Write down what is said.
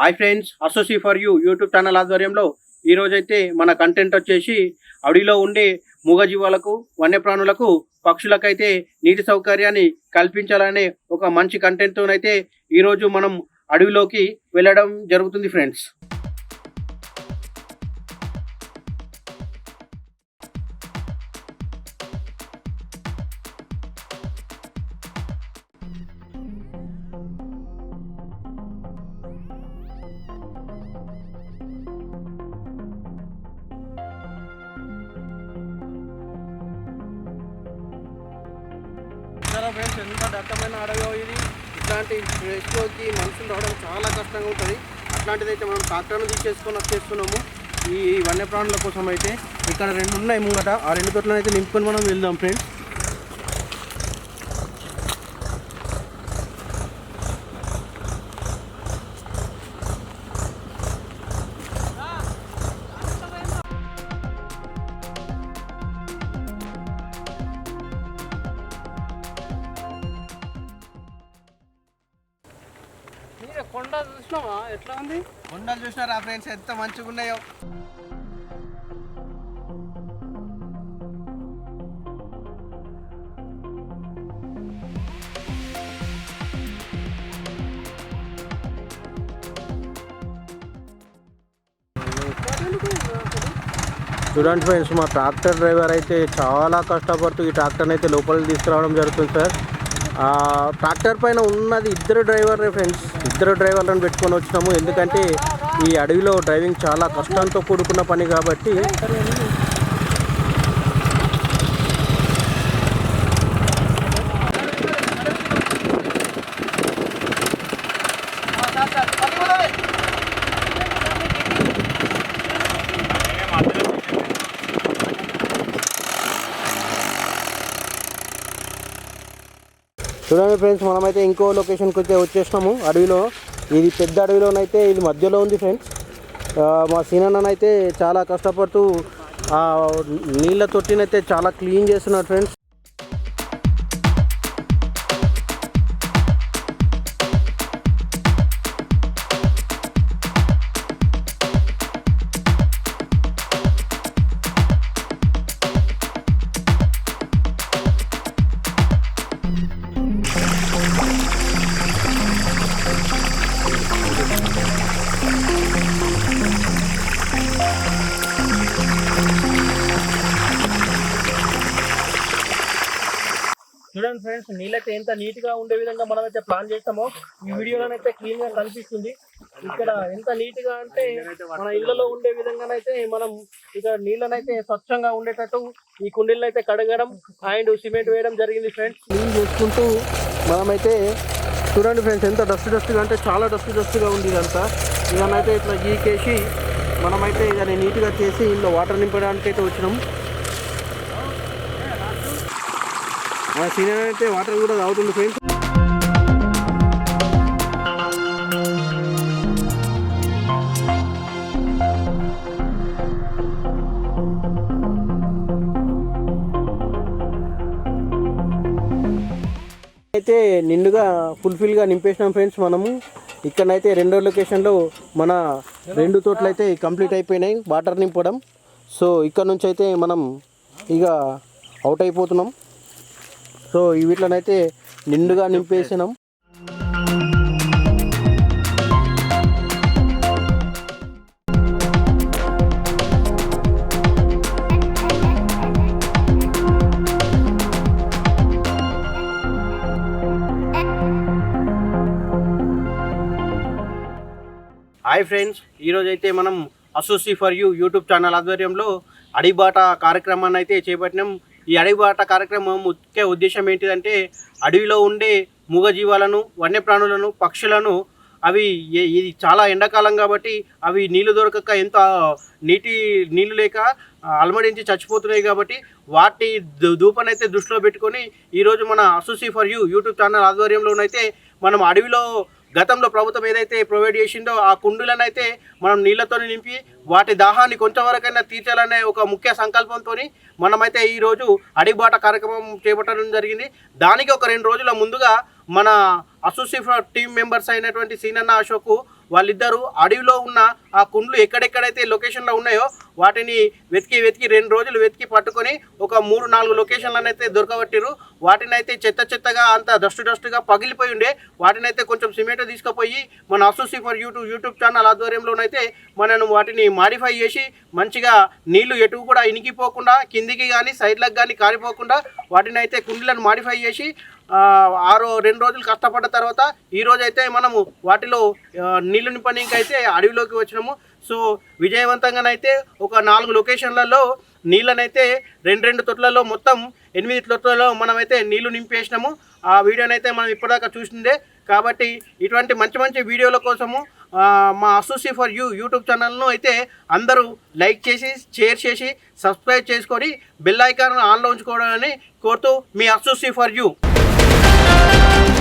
Hi friends అసోసి for you YouTube channel ఆధ్వర్యంలో ఈ రోజైతే మన కంటెంట్ వచ్చేసి అడవిలో ఉండే మూగజీవాలకు వన్యప్రాణులకు పక్షులకైతే నీటి సౌకర్యాన్ని కల్పించాలనే ఒక మంచి కంటెంట్తోనైతే ఈరోజు మనం అడవిలోకి వెళ్ళడం జరుగుతుంది ఫ్రెండ్స్. ఫ్రెండ్స్ ఎంత దట్టమైన అడవి ఇది. ఇట్లాంటి ప్లేస్లోకి మనుషులు రావడం చాలా కష్టంగా ఉంటుంది. అట్లాంటిది అయితే మనం ట్రాక్టర్ను తీసేసుకొని వచ్చేస్తున్నాము. ఈ వన్యప్రాణుల కోసం అయితే ఇక్కడ రెండు ఉన్నాయి ముంగట. ఆ రెండు తోటలను అయితే నింపుకొని మనం వెళ్దాం ఫ్రెండ్స్. కొండ చూసినావా? ఎట్లా ఉంది? కొండలు చూసినారా ఫ్రెండ్స్? ఎంత మంచిగా ఉన్నాయో. చూడండి ఫ్రెండ్స్ మా ట్రాక్టర్ డ్రైవర్ అయితే చాలా కష్టపడుతూ ఈ ట్రాక్టర్ని అయితే లోపలికి తీసుకురావడం జరుగుతుంది సార్. ట్రాక్టర్ పైన ఉన్నది ఇద్దరు డ్రైవర్లే ఫ్రెండ్స్. ఇద్దరు డ్రైవర్లను పెట్టుకొని వచ్చినాము. ఎందుకంటే ఈ అడవిలో డ్రైవింగ్ చాలా కష్టంతో కూడుకున్న పని కాబట్టి చూడండి ఫ్రెండ్స్ మనమైతే ఇంకో లొకేషన్కి అయితే వచ్చేసినాము. అడవిలో. ఇది పెద్ద అడవిలోనైతే ఇది మధ్యలో ఉంది ఫ్రెండ్స్. మా సీనన్ననైతే చాలా కష్టపడుతూ నీళ్ళ తొట్టినైతే చాలా క్లీన్ చేస్తున్నాడు ఫ్రెండ్స్. చూడండి ఫ్రెండ్స్ నీళ్ళైతే ఎంత నీట్గా ఉండే విధంగా మనం అయితే ప్లాన్ చేస్తామో ఈ వీడియోలోనైతే క్లీన్గా కనిపిస్తుంది. ఇక్కడ ఎంత నీట్గా అంటే మన ఇళ్ళలో ఉండే విధంగానైతే మనం ఇక్కడ నీళ్ళనైతే స్వచ్ఛంగా ఉండేటట్టు ఈ కుండీలను అయితే కడగడం అండ్ సిమెంట్ వేయడం జరిగింది ఫ్రెండ్స్ క్లీన్ చేసుకుంటూ మనమైతే చూడండి ఫ్రెండ్స్ ఎంత డస్ట్ డస్ట్గా అంటే చాలా డస్ట్ డస్ట్గా ఉంది ఇదంతా. ఇదనైతే ఇట్లా గీకేసి మనమైతే దాన్ని నీట్గా చేసి ఇందులో వాటర్ నింపడానికి అయితే వచ్చినాం. ఆ సీనియర్ అయితే వాటర్ కూడా తాగుతుంది ఫ్రెండ్స్. అయితే నిండుగా ఫుల్ఫిల్గా నింపేసినాం ఫ్రెండ్స్ మనము. ఇక్కడనైతే రెండో లొకేషన్లో మన రెండు తోటలు అయితే కంప్లీట్ అయిపోయినాయి వాటర్ నింపడం. సో ఇక్కడ నుంచి అయితే మనం ఇక అవుట్ అయిపోతున్నాం. సో ఈ వీటిలోనైతే నిండుగా నింపేసినాం. హాయ్ ఫ్రెండ్స్ ఈరోజు అయితే మనం అసోసి ఫర్ యూ యూట్యూబ్ ఛానల్ ఆధ్వర్యంలో అడిబాట కార్యక్రమాన్ని అయితే చేపట్టినాం. ఈ అడిబాట కార్యక్రమం ముఖ్య ఉద్దేశం ఏంటిదంటే అడవిలో ఉండే మూగజీవాలను వన్యప్రాణులను పక్షులను అవి ఇది చాలా ఎండాకాలం కాబట్టి అవి నీళ్ళు దొరకక ఎంత నీటి నీళ్ళు లేక అలమడించి చచ్చిపోతున్నాయి కాబట్టి వాటి దూపనైతే దృష్టిలో పెట్టుకొని ఈరోజు మన అసోసి ఫర్ యూ యూట్యూబ్ ఛానల్ ఆధ్వర్యంలోనైతే మనం అడవిలో గతంలో ప్రభుత్వం ఏదైతే ప్రొవైడ్ చేసిందో ఆ కుండులను అయితే మనం నీళ్ళతో నింపి వాటి దాహాన్ని కొంచెంవరకైనా తీర్చాలనే ఒక ముఖ్య సంకల్పంతో మనమైతే ఈరోజు అడిబాట కార్యక్రమం చేపట్టడం జరిగింది. దానికి ఒక రెండు రోజుల ముందుగా మన అసోసియేట్ టీం మెంబర్స్ అయినటువంటి సీనన్న అశోక్ వాళ్ళిద్దరూ అడవిలో ఉన్న ఆ కుండ్లు ఎక్కడెక్కడైతే లొకేషన్లో ఉన్నాయో వాటిని వెతికి వెతికి రెండు రోజులు వెతికి పట్టుకొని ఒక మూడు నాలుగు లొకేషన్లను అయితే దొరకబట్టిరు వాటిని అయితే చెత్త చెత్తగా అంత డస్ట్ డస్ట్గా పగిలిపోయి ఉండే. వాటిని అయితే కొంచెం సిమెంట్ తీసుకుపోయి మన అసోసి ఫర్ యూట్యూబ్ యూట్యూబ్ ఛానల్ ఆధ్వర్యంలోనైతే మనం వాటిని మాడిఫై చేసి మంచిగా నీళ్ళు ఎటు కూడా ఇనికిపోకుండా కిందికి కానీ సైడ్లకు కానీ కారిపోకుండా వాటిని అయితే కుండీలను మాడిఫై చేసి ఆరు రెండు రోజులు కష్టపడ్డ తర్వాత ఈ రోజు అయితే మనము వాటిలో నీళ్ళు నింపనీకి అయితే అడవిలోకి వచ్చినాము. సో విజయవంతంగానైతే ఒక నాలుగు లొకేషన్లలో నీళ్ళనైతే రెండు రెండు తొట్లలో మొత్తం ఎనిమిది తొట్లలో మనమైతే నీళ్ళు నింపేసినాము. ఆ వీడియోనైతే మనం ఇప్పటిదాకా చూసిందే. కాబట్టి ఇటువంటి మంచి మంచి వీడియోల కోసము మా అసోసి ఫర్ యూ యూట్యూబ్ ఛానల్ను అయితే అందరూ లైక్ చేసి షేర్ చేసి సబ్స్క్రైబ్ చేసుకొని బెల్ ఐకాన్ ఆన్లో ఉంచుకోవడాన్ని కోరుతూ మీ అసోసి ఫర్ యూ. Thank you.